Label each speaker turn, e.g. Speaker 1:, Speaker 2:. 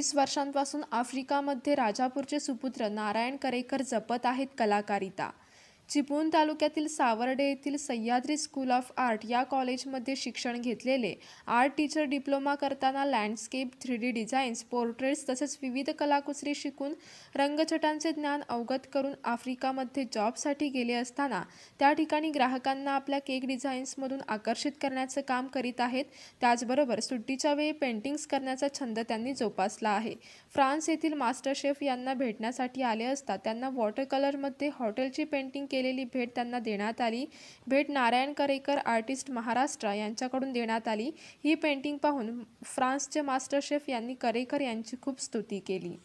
Speaker 1: वीस वर्षांपासून आफ्रिकामध्ये राजापूरचे सुपुत्र नारायण करेकर जपत आहेत कलाकारिता. चिपळूण तालुक्यातील सावर्डे येथील सह्याद्री स्कूल ऑफ आर्ट या कॉलेजमध्ये शिक्षण घेतलेले. आर्ट टीचर डिप्लोमा करताना landscape three D designs portraits तसेच विविध कलाकुसरी शिकून रंगछटांचे ज्ञान अवगत करून आफ्रिकामध्ये जॉबसाठी गेले असताना त्या ठिकाणी ग्राहकांना आपल्या केक डिझाईन्समधून आकर्षित करण्याचं काम करीत आहेत. त्याचबरोबर सुट्टीच्या वेळी पेंटिंग्स करण्याचा छंद त्यांनी जोपासला आहे. फ्रान्स येथील मास्टर शेफ यांना भेटण्यासाठी आले असता त्यांना वॉटर कलरमध्ये हॉटेलची पेंटिंग केलेली भेट त्यांना देण्यात आली. भेट नारायण करेकर आर्टिस्ट महाराष्ट्र यांच्याकडून देण्यात आली. ही पेंटिंग पाहून फ्रान्सचे मास्टर शेफ यांनी करेकर यांची खूप स्तुती केली.